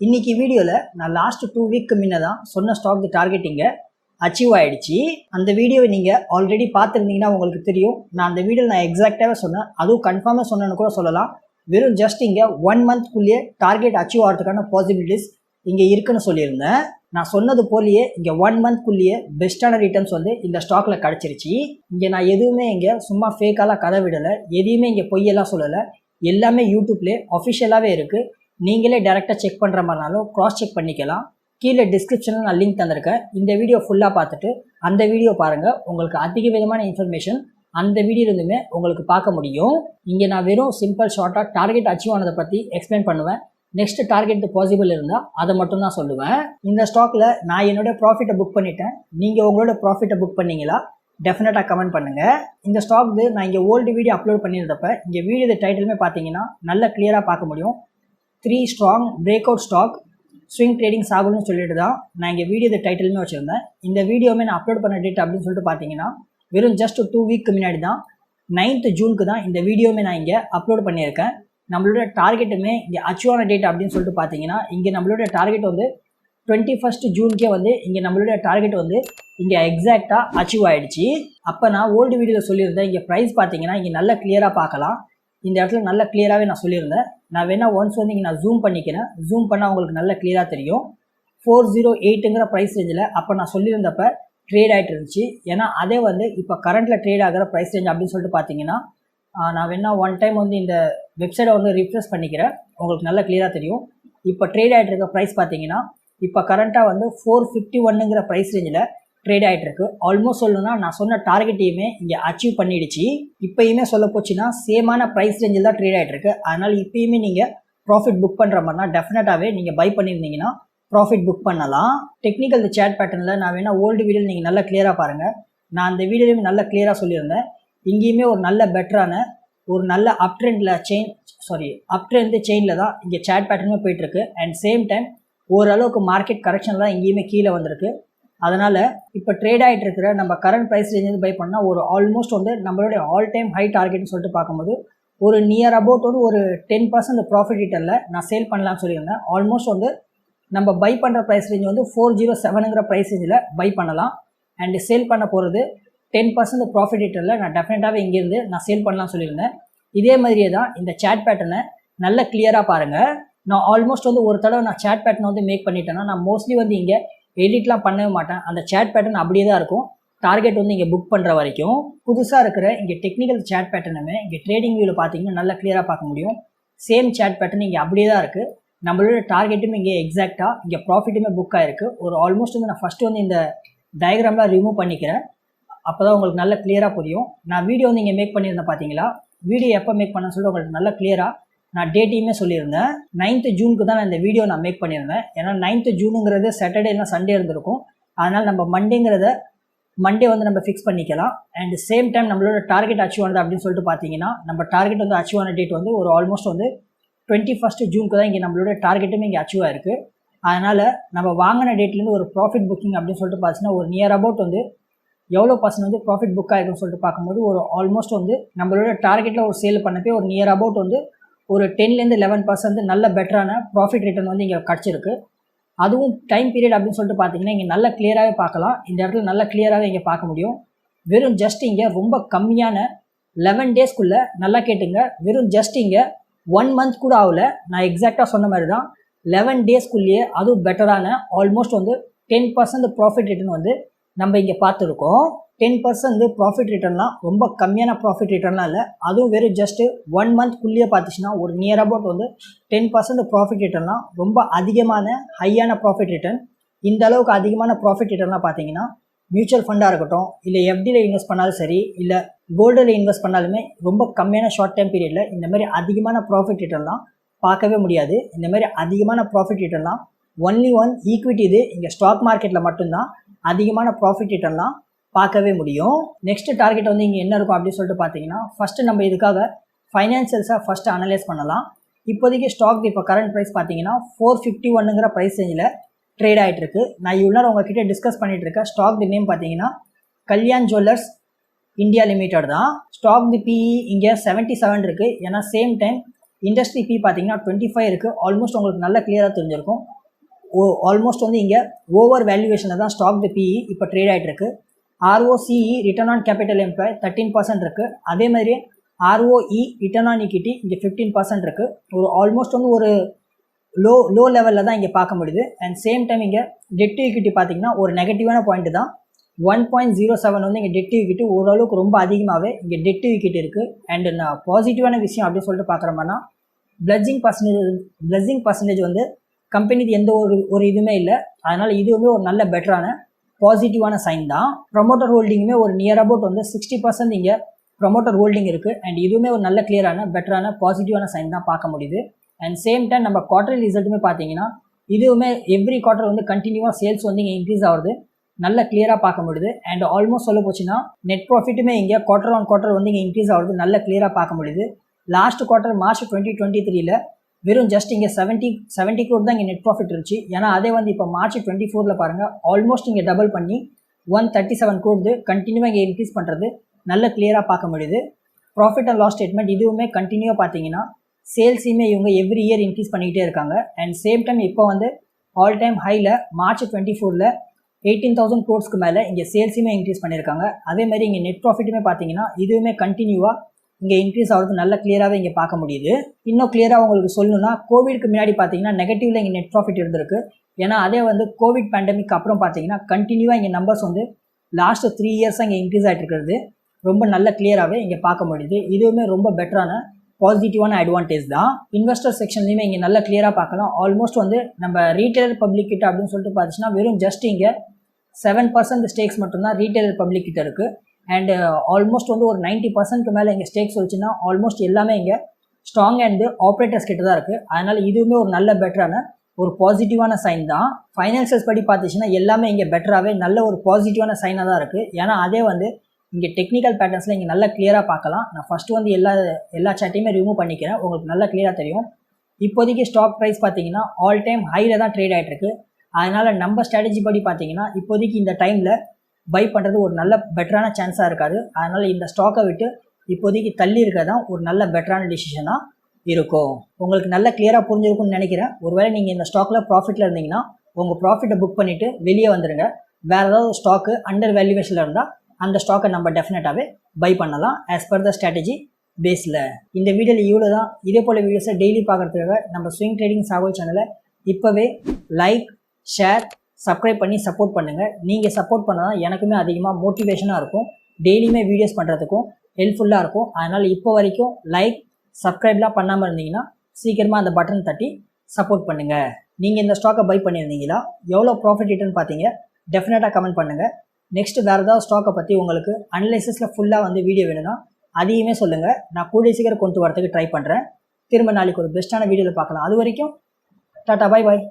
இன்னைக்கு வீடியோவில் நான் லாஸ்ட் டூ வீக்கு முன்ன தான் சொன்ன ஸ்டாக் டார்கெட்டிங்கை அச்சீவ் ஆகிடுச்சு அந்த வீடியோவை நீங்கள் ஆல்ரெடி பார்த்துருந்தீங்கன்னா உங்களுக்கு தெரியும். நான் அந்த வீடியோ நான் எக்ஸாக்டாகவே சொன்னேன். அதுவும் கன்ஃபார்மாக சொன்னேன்னு கூட சொல்லலாம். வெறும் ஜஸ்ட் இங்கே ஒன் மந்த்க்குள்ளேயே டார்கெட் அச்சீவ் ஆகிறதுக்கான பாசிபிலிட்டிஸ் இங்கே இருக்குன்னு சொல்லியிருந்தேன். நான் சொன்னது போலயே இங்கே ஒன் மந்த்க்குள்ளேயே பெஸ்ட்டான ரிட்டர்ன்ஸ் வந்து இந்த ஸ்டாக்கில் கிடச்சிருச்சு. இங்கே நான் எதுவுமே இங்கே சும்மா ஃபேக்காலாம் கதை விடலை. எதையுமே இங்கே பொய்யெல்லாம் சொல்லலை. எல்லாமே யூடியூப்லேயே அஃபிஷியலாகவே இருக்குது நீங்களே டேரெக்டாக செக் பண்ணுற மாதிரினாலும் க்ராஸ் செக் பண்ணிக்கலாம். கீழே டிஸ்கிரிப்ஷனில் நான் லிங்க் தந்திருக்கேன். இந்த வீடியோ ஃபுல்லாக பார்த்துட்டு அந்த வீடியோ பாருங்கள் உங்களுக்கு அதிக விதமான இன்ஃபர்மேஷன் அந்த வீடியோலேருந்துமே உங்களுக்கு பார்க்க முடியும். இங்கே நான் வெறும் சிம்பிள் ஷார்ட்டாக டார்கெட் அச்சீவ் ஆனதை பற்றி எக்ஸ்பிளைன் பண்ணுவேன். நெக்ஸ்ட் டார்கெட் பாசிபிள் இருந்தால் அதை மட்டும் தான் சொல்லுவேன். இந்த ஸ்டாக்கில் நான் என்னோட ப்ராஃபிட்டை புக் பண்ணிட்டேன். நீங்கள் உங்களோட ப்ராஃபிட்டை புக் பண்ணீங்களா? டெஃபினட்டாக கமெண்ட் பண்ணுங்கள் இந்த ஸ்டாக் நான் இங்கே ஓல்டு வீடியோ அப்லோட் பண்ணியிருந்தப்ப இங்கே வீடியோ டைட்டிலுமே பார்த்தீங்கன்னா நல்லா கிளியராக பார்க்க முடியும். Three strong break out stock swing trading சாகுன்னு சொல்லிட்டு தான் நான் இங்கே வீடியோ டைட்டிலுமே வச்சுருந்தேன். இந்த வீடியோவுமே நான் அப்லோட் பண்ண டேட் அப்படின்னு சொல்லிட்டு பார்த்தீங்கன்னா வெறும் ஜஸ்ட் டூ வீக்கு முன்னாடி தான் நைன்த்து ஜூனுக்கு தான் இந்த வீடியோமே நான் இங்கே அப்லோட் பண்ணியிருக்கேன். நம்மளோட டார்கெட்டுமே இங்கே அச்சீவான டேட் அப்படின்னு சொல்லிட்டு பார்த்தீங்கன்னா இங்கே நம்மளோட டார்கெட் வந்து டுவெண்ட்டி ஃபஸ்ட் ஜூனுக்கே வந்து இங்கே நம்மளோட டார்கெட் வந்து இங்கே எக்ஸாக்டாக அச்சீவ் ஆகிடுச்சு அப்போ நான் ஓல்டு வீடியோவில் சொல்லியிருந்தேன் இங்கே ப்ரைஸ் பார்த்தீங்கன்னா இங்கே நல்லா கிளியராக பார்க்கலாம். இந்த இடத்துல நல்லா கிளியராகவே நான் சொல்லியிருந்தேன். நான் வேணால் ஒன்ஸ் வந்து இங்கே நான் ஜூம் பண்ணிக்கிறேன். ஜூம் பண்ணால் உங்களுக்கு நல்லா கிளியராக தெரியும். ஃபோர் ஜீரோ எயிட்டுங்கிற ப்ரைஸ் ரேஞ்சில் அப்போ நான் சொல்லியிருந்தப்ப ட்ரேட் ஆகிட்டு இருந்துச்சு. ஏன்னா அதே வந்து இப்போ கரண்ட்டில் ட்ரேட் ஆகிற ப்ரைஸ் ரேஞ்ச் அப்படின்னு சொல்லிட்டு பார்த்தீங்கன்னா நான் வேணால் ஒன் டைம் வந்து இந்த வெப்சைட்டை வந்து ரிஃப்ரெஷ் பண்ணிக்கிறேன். உங்களுக்கு நல்லா கிளியராக தெரியும். இப்போ ட்ரேட் ஆகிட்டு இருக்க ப்ரைஸ் பார்த்தீங்கன்னா இப்போ கரண்ட்டாக வந்து ஃபோர் ஃபிஃப்டி ஒன்னுங்கிற ப்ரைஸ் ரேஞ்சில் ட்ரேட் ஆகிட்டு இருக்கு ஆல்மோஸ்ட் சொல்லணும்னா நான் சொன்ன டார்கெட்டையுமே இங்கே அச்சீவ் பண்ணிடுச்சு. இப்போயுமே சொல்ல போச்சுன்னா சேமான ப்ரைஸ் ரேஞ்சில் தான் ட்ரேட் ஆகிட்டு இருக்கு அதனால் இப்போயுமே நீங்கள் ப்ராஃபிட் புக் பண்ணுற மாதிரினா டெஃபினட்டாகவே நீங்கள் பை பண்ணியிருந்தீங்கன்னா ப்ராஃபிட் புக் பண்ணலாம். டெக்னிக்கல் சேட் பேட்டர்னில் நான் வேணால் ஓல்டு வீடியோவில் நீங்கள் நல்லா கிளியராக பாருங்கள் நான் அந்த வீடியோலையும் நல்லா கிளியராக சொல்லியிருந்தேன். இங்கேயுமே ஒரு நல்ல பெட்டரான ஒரு நல்ல அப் ட்ரெண்டில் செயின் சாரி அப் ட்ரெண்ட் செயினில் தான் இங்கே சேட் பேட்டர்னுமே போயிட்டுருக்கு. அண்ட் சேம் டைம் ஓரளவுக்கு மார்க்கெட் கரெக்ஷன் தான் இங்கேயுமே கீழே வந்திருக்கு. அதனால் இப்போ ட்ரேட் ஆகிட்டு இருக்கிற நம்ம கரண்ட் ப்ரைஸ் ரேஞ்சு பை பண்ணால் ஒரு ஆல்மோஸ்ட் வந்து நம்மளுடைய ஆல் டைம் ஹை டார்கெட்னு சொல்லிட்டு பார்க்கும்போது ஒரு நியர் அபவுட் வந்து ஒரு டென் பர்சன்ட் ப்ராஃபிட் ரிட்டரில் நான் சேல் பண்ணலாம்னு சொல்லியிருந்தேன். ஆல்மோஸ்ட் வந்து நம்ம பை பண்ணுற ப்ரைஸ் ரேஞ்ச் வந்து ஃபோர் ஜீரோ செவனுங்கிற ப்ரைஸ் ரேஞ்சில் பை பண்ணலாம். அண்டு சேல் பண்ண போகிறது டென் பர்சன்ட் ப்ராஃபிட் ரிட்டரில் நான் டெஃபினட்டாகவே இங்கேருந்து நான் சேல் பண்ணலாம்னு சொல்லியிருந்தேன். இதே மாதிரியே தான் இந்த சேட் பேட்டர்னை நல்ல கிளியராக பாருங்கள் நான் ஆல்மோஸ்ட் வந்து ஒரு தடவை நான் சேட் பேட்டர்னை வந்து மேக் பண்ணிட்டேன்னா நான் மோஸ்ட்லி வந்து இங்கே எடிட்லாம் பண்ணவே மாட்டேன். அந்த சேட் பேட்டர்ன் அப்படியே தான் இருக்கும். டார்கெட் வந்து இங்கே புக் பண்ணுற வரைக்கும். புதுசாக இருக்கிற இங்கே டெக்னிக்கல் சேட் பேட்டர்னுமே இங்கே ட்ரேடிங் வியூவில் பார்த்தீங்கன்னா நல்லா கிளியராக பார்க்க முடியும். சேம் சேட் பேட்டர்ன் இங்கே அப்படியே தான் இருக்குது நம்மளோட டார்கெட்டுமே இங்கே எக்ஸாக்டாக இங்கே ப்ராஃபிட்டுமே புக் ஆகிருக்கு ஒரு ஆல்மோஸ்ட் வந்து நான் ஃபஸ்ட்டு வந்து இந்த டயக்ராம்லாம் ரிமூவ் பண்ணிக்கிறேன். அப்போ தான் உங்களுக்கு நல்லா கிளியராக புரியும். நான் வீடியோ வந்து இங்கே மேக் பண்ணியிருந்தேன் பார்த்தீங்களா வீடியோ எப்போ மேக் பண்ண சொல்லிட்டு உங்களுக்கு நல்லா கிளியராக நான் டேட்டையுமே சொல்லியிருந்தேன். நைன்த்து ஜூனுக்கு தான் நான் இந்த வீடியோ நான் மேக் பண்ணியிருந்தேன். ஏன்னா நைன்த்து ஜூனுங்கிறது சாட்டர்டே இல்லை சண்டே இருந்திருக்கும். அதனால் நம்ம மண்டேங்கிறத மண்டே வந்து நம்ம ஃபிக்ஸ் பண்ணிக்கலாம். அண்ட் சேம் டைம் நம்மளோட டார்கெட் அச்சீவ் ஆனது அப்படின்னு சொல்லிட்டு பார்த்தீங்கன்னா நம்ம டார்கெட் வந்து அச்சீவ் ஆன டேட் வந்து ஒரு ஆல்மோஸ்ட் வந்து டுவெண்ட்டி ஃபஸ்ட் ஜூனுக்கு தான் இங்கே நம்மளோட டார்கெட்டுமே இங்கே அச்சீவ் ஆயிருக்கு. அதனால் நம்ம வாங்கின டேட்லேருந்து ஒரு ப்ராஃபிட் புக்கிங் அப்படின்னு சொல்லிட்டு பார்த்தீங்கன்னா ஒரு நியர் அபவுட் வந்து எவ்வளோ பர்சன்ட் வந்து ப்ராஃபிட் புக் ஆகிருக்குன்னு சொல்லிட்டு பார்க்கும்போது ஒரு ஆல்மோஸ்ட் வந்து நம்மளோட டார்கெட்டில் ஒரு சேல் பண்ணப்பே ஒரு நியர் அபவுட் வந்து ஒரு டென்லேருந்து லெவன் பர்சன்ட் நல்ல பெட்டரான ப்ராஃபிட் ரிட்டர்ன் வந்து இங்கே கிடச்சிருக்கு. அதுவும் டைம் பீரியட் அப்படின்னு சொல்லிட்டு பார்த்தீங்கன்னா இங்கே நல்ல கிளியராகவே பார்க்கலாம். இந்த இடத்துல நல்ல கிளியராகவே இங்கே பார்க்க முடியும். வெறும் ஜஸ்ட் இங்கே ரொம்ப கம்மியான லெவன் டேஸ்க்குள்ளே நல்லா கேட்டுங்க. வெறும் ஜஸ்ட் இங்கே ஒன் மந்த் கூட ஆகல. நான் எக்ஸாக்டாக சொன்ன மாதிரி தான் லெவன் டேஸ்க்குள்ளேயே அதுவும் பெட்டரான ஆல்மோஸ்ட் வந்து டென் பர்சன்ட் ப்ராஃபிட் ரிட்டர்ன் வந்து நம்ம இங்கே பார்த்துருக்கோம். டென் பர்சன்ட் ப்ராஃபிட் ரிட்டர்ன்லாம் ரொம்ப கம்மியான ப்ராஃபிட் ரிட்டர்ன்லாம் இல்லை. அதுவும் வெறும் ஜஸ்ட்டு ஒன் மந்த்க்குள்ளேயே பார்த்துச்சுன்னா ஒரு நியர் அபவுட் வந்து டென் பர்சன்ட் ப்ராஃபிட் ரிட்டர்ன்லாம் ரொம்ப அதிகமான ஹையான ப்ராஃபிட் ரிட்டர்ன் இந்த அளவுக்கு அதிகமான ப்ராஃபிட் ரிட்டர்ன்லாம் பார்த்தீங்கன்னா மியூச்சுவல் ஃபண்டாக இருக்கட்டும் இல்லை எஃப்டியில் இன்வெஸ்ட் பண்ணாலும் சரி இல்லை கோல்டில் இன்வெஸ்ட் பண்ணாலுமே ரொம்ப கம்மியான ஷார்ட் டைம் பீரியடில் இந்த மாதிரி அதிகமான ப்ராஃபிட் ரிட்டர்ன்லாம் பார்க்கவே முடியாது. இந்த மாதிரி அதிகமான ப்ராஃபிட் ரிட்டர்ன்லாம் ஒன்லி ஒன் ஈக்விட்டி இது இங்கே ஸ்டாக் மார்க்கெட்டில் மட்டும்தான் அதிகமான ப்ராஃபிட் ரிட்டர்ன்லாம் பார்க்கவே முடியும். நெக்ஸ்ட் டார்கெட் வந்து இங்கே என்ன இருக்கும் அப்படின்னு சொல்லிட்டு பார்த்தீங்கன்னா ஃபஸ்ட்டு நம்ம இதுக்காக ஃபைனான்சியல்ஸாக ஃபஸ்ட்டு அனலைஸ் பண்ணலாம். இப்போதைக்கு ஸ்டாக் இப்போ கரண்ட் ப்ரைஸ் பார்த்தீங்கன்னா ஃபோர் ஃபிஃப்டி ஒன்னுங்கிற ப்ரைஸ் ரேஞ்சில் ட்ரேட் ஆகிட்டு இருக்கு. நான் இவ்வளோ நேரம் உங்ககிட்ட டிஸ்கஸ் பண்ணிட்டு இருக்கேன். ஸ்டாக் தி நேம் பார்த்தீங்கன்னா கல்யாண் ஜுவல்லர்ஸ் இந்தியா லிமிடெட் தான். ஸ்டாக் தி பிஇ இங்கே செவன்ட்டி செவன் இருக்குது ஏன்னா சேம் டைம் இண்டஸ்ட்ரி பி பார்த்தீங்கன்னா டுவெண்ட்டி ஃபைவ் இருக்குது ஆல்மோஸ்ட் உங்களுக்கு நல்ல கிளியராக தெரிஞ்சிருக்கும். ஓ ஆல்மோஸ்ட் வந்து இங்கே ஓவர் வேல்யூவேஷனில் தான் ஸ்டாக் தி பிஇ இப்போ ட்ரேட் ஆகிட்டுருக்கு ROCE return on capital employ thirteen percent இருக்குது அதே மாதிரி ஆர்ஓஇ ரிட்டர்ன் ஆன் இக்விட்டி இங்கே ஃபிஃப்டீன் பர்சன்ட் இருக்குது ஒரு ஆல்மோஸ்ட் வந்து ஒரு லோ லோ லெவலில் தான் இங்கே பார்க்க முடியுது. அண்ட் சேம் டைம் இங்கே டெட் இக்விட்டி பார்த்தீங்கன்னா ஒரு நெகட்டிவான பாயிண்ட் தான். ஒன் பாயிண்ட் ஜீரோ செவன் வந்து இங்கே டெட் இக்விட்டி ஓரளவுக்கு ரொம்ப அதிகமாகவே இங்கே டெட் இக்விட்டி இருக்குது அண்ட் நான் பாசிட்டிவான விஷயம் அப்படின்னு சொல்லிட்டு பார்க்குறோம்னா பிளஜிங் பர்சன்டேஜ் பிளஜிங் பர்சன்டேஜ் வந்து கம்பெனிக்கு எந்த ஒரு ஒரு இதுவுமே இல்லை. அதனால் இது வந்து ஒரு நல்ல பெட்டரான பாசிட்டிவான சைன் தான். ப்ரொமோட்டர் ஹோல்டிங்குமே ஒரு நியர் அபவுட் வந்து சிக்ஸ்டி பர்சன்ட் இங்கே ப்ரொமோட்டர் ஹோல்டிங் இருக்குது அண்ட் இதுவுமே ஒரு நல்ல கிளியரான பெட்டரான பாசிட்டிவான சைன் தான் பார்க்க முடியுது. அண்ட் சேம் டைம் நம்ம குவார்டர் ரிசல்ட்டுமே பார்த்தீங்கன்னா இதுவுமே எவ்ரி குவார்டர் வந்து கண்டினியூவாக சேல்ஸ் வந்து இங்கே இன்க்ரீஸ் ஆகுது. நல்ல கிளியராக பார்க்க முடியுது. அண்ட் ஆல்மோஸ்ட் சொல்ல போச்சுன்னா நெட் ப்ராஃபிட்டுமே இங்கே குவார்டர் ஆன் குவார்டர் வந்து இங்கே இன்க்ரீஸ் ஆகுது. நல்ல கிளியராக பார்க்க முடியுது. Last quarter March twenty twenty த்ரீல வெறும் ஜஸ்ட் இங்கே செவன்ட்டி செவன்ட்டி க்ரோட் தான் இங்கே நெட் ப்ராஃபிட் இருந்துச்சு. ஏன்னா அதே வந்து இப்போ மார்ச் டுவெண்ட்டி ஃபோரில் பாருங்கள் ஆல்மோஸ்ட் இங்கே டபுள் பண்ணி ஒன் தேர்ட்டி செவன் க்ரோடு கண்டினியூவாக இங்கே இன்க்ரீஸ் பண்ணுறது நல்ல கிளியராக பார்க்க முடியுது. ப்ராஃபிட் அண்ட் லாஸ் ஸ்டேட்மெண்ட் இதுவுமே கண்டினியூவாக பார்த்தீங்கன்னா சேல்ஸையுமே இவங்க எவ்ரி இயர் இன்க்ரீஸ் பண்ணிக்கிட்டே இருக்காங்க. அண்ட் சேம் டைம் இப்போ வந்து ஆல் டைம் ஹையில் மார்ச் டுவெண்ட்டி ஃபோரில் எயிட்டீன் தௌசண்ட் க்ரோட்ஸ்க்கு மேலே இங்கே சேல்ஸுமே இன்க்ரீஸ் பண்ணியிருக்காங்க. அதே மாதிரி இங்கே நெட் ப்ராஃபிட்டுமே பார்த்தீங்கன்னா இதுவுமே கண்டினியூவாக இங்கே இன்க்ரீஸ் ஆகிறது நல்ல கிளியராகவே இங்கே பார்க்க முடியுது. இன்னும் கிளியராக உங்களுக்கு சொல்லணும்னா கோவிட்க்கு முன்னாடி பார்த்தீங்கன்னா நெகட்டிவ்ல இங்கே நெட் ப்ராஃபிட் இருந்திருக்கு. ஏன்னா அதே வந்து கோவிட் பேண்டமிக் அப்புறம் பார்த்தீங்கன்னா கண்டினியூவாக இங்கே நம்பர்ஸ் வந்து லாஸ்ட் த்ரீ இயர்ஸாக இங்கே இன்க்ரீஸ் ஆகிட்டு இருக்கிறது. ரொம்ப நல்ல கிளியராகவே இங்கே பார்க்க முடியுது. இதுவுமே ரொம்ப பெட்டரான பாசிட்டிவான அட்வான்டேஜ் தான். இன்வெஸ்டர் செக்ஷன்லையுமே இங்கே நல்லா கிளியராக பார்க்கலாம். ஆல்மோஸ்ட் வந்து நம்ம ரீட்டைலர் பப்ளிக் கிட்ட அப்படின்னு சொல்லிட்டு பார்த்துச்சுன்னா வெறும் ஜஸ்ட் இங்கே செவன் பர்சன்ட் ஸ்டேக்ஸ் மட்டும்தான் ரீட்டைலர் பப்ளிக் கிட்ட இருக்குது அண்டு ஆல்மோஸ்ட் uh, வந்து ஒரு நைன்ட்டி பர்சன்ட்க்கு மேலே இங்கே ஸ்டேக்ஸ் வச்சுன்னா ஆல்மோஸ்ட் எல்லாமே இங்கே ஸ்ட்ராங் அண்டு ஆப்ரேட்டர்ஸ் கிட்ட தான் இருக்குது அதனால் இதுவுமே ஒரு நல்ல பெட்டரான ஒரு பாசிட்டிவான சைன் தான். ஃபைனான்சியல்ஸ் படி பார்த்துச்சுன்னா எல்லாமே இங்கே பெட்டராகவே நல்ல ஒரு பாசிட்டிவான சைனாக தான் இருக்குது ஏன்னா அதே வந்து இங்கே டெக்னிக்கல் பேட்டர்ன்ஸில் இங்கே நல்லா கிளியராக பார்க்கலாம். நான் ஃபஸ்ட்டு வந்து எல்லா எல்லா சாட்டையுமே ரிமூவ் பண்ணிக்கிறேன். உங்களுக்கு நல்லா கிளியராக தெரியும். இப்போதைக்கு ஸ்டாக் ப்ரைஸ் பார்த்தீங்கன்னா ஆல் டைம் ஹையில் தான் ட்ரேட் ஆகிட்டு இருக்கு. அதனால் நம்ம ஸ்ட்ராட்டஜி படி பார்த்தீங்கன்னா இப்போதைக்கு இந்த டைமில் பை பண்ணுறது ஒரு நல்ல பெட்டரான சான்ஸாக இருக்காது. அதனால் இந்த ஸ்டாக்கை விட்டு இப்போதைக்கு தள்ளி இருக்க தான் ஒரு நல்ல பெட்டரான டிசிஷனாக இருக்கும். உங்களுக்கு நல்லா கிளியராக புரிஞ்சிருக்கும்னு நினைக்கிறேன். ஒருவேளை நீங்கள் இந்த ஸ்டாக்கில் ப்ராஃபிட்டில் இருந்தீங்கன்னா உங்கள் ப்ராஃபிட்டை புக் பண்ணிவிட்டு வெளியே வந்துடுங்க வேறு ஏதாவது ஸ்டாக்கு அண்டர் வேல்யூவேஷனில் இருந்தால் அந்த ஸ்டாக்கை நம்ம டெஃபினட்டாகவே பை பண்ணலாம் ஆஸ் பர் த ஸ்ட்ராட்டஜி பேஸில் இந்த வீடியோவில் இவ்வளோ தான். இதே போல் வீடியோஸை டெய்லி பார்க்குறதுக்காக நம்ம ஸ்விங் ட்ரேடிங் சாகல் சேனலை இப்போவே லைக் ஷேர் சப்ஸ்கிரைப் பண்ணி சப்போர்ட் பண்ணுங்கள் நீங்கள் சப்போர்ட் பண்ணால் தான் எனக்குமே அதிகமாக மோட்டிவேஷனாக இருக்கும். டெய்லியுமே வீடியோஸ் பண்ணுறதுக்கும் ஹெல்ப்ஃபுல்லாக இருக்கும். அதனால் இப்போ வரைக்கும் லைக் சப்ஸ்கிரைப்லாம் பண்ணாமல் இருந்தீங்கன்னா சீக்கிரமாக அந்த பட்டன் தட்டி சப்போர்ட் பண்ணுங்கள் நீங்கள் இந்த ஸ்டாக்கை பை பண்ணியிருந்தீங்களா? எவ்வளோ ப்ராஃபிட் ரிட்டர்ன் பார்த்தீங்க? டெஃபினட்டாக கமெண்ட் பண்ணுங்கள் நெக்ஸ்ட் வேறு ஏதாவது ஸ்டாக்கை பற்றி உங்களுக்கு அனலைசிஸில் ஃபுல்லாக வந்து வீடியோ வேணும்னா அதையுமே சொல்லுங்கள் நான் கூடிய சீக்கிரம் கொண்டு வரதுக்கு ட்ரை பண்ணுறேன் திரும்ப நாளைக்கு ஒரு பெஸ்ட்டான வீடியோவில் பார்க்கலாம். அது வரைக்கும் டாட்டா பாய் பாய்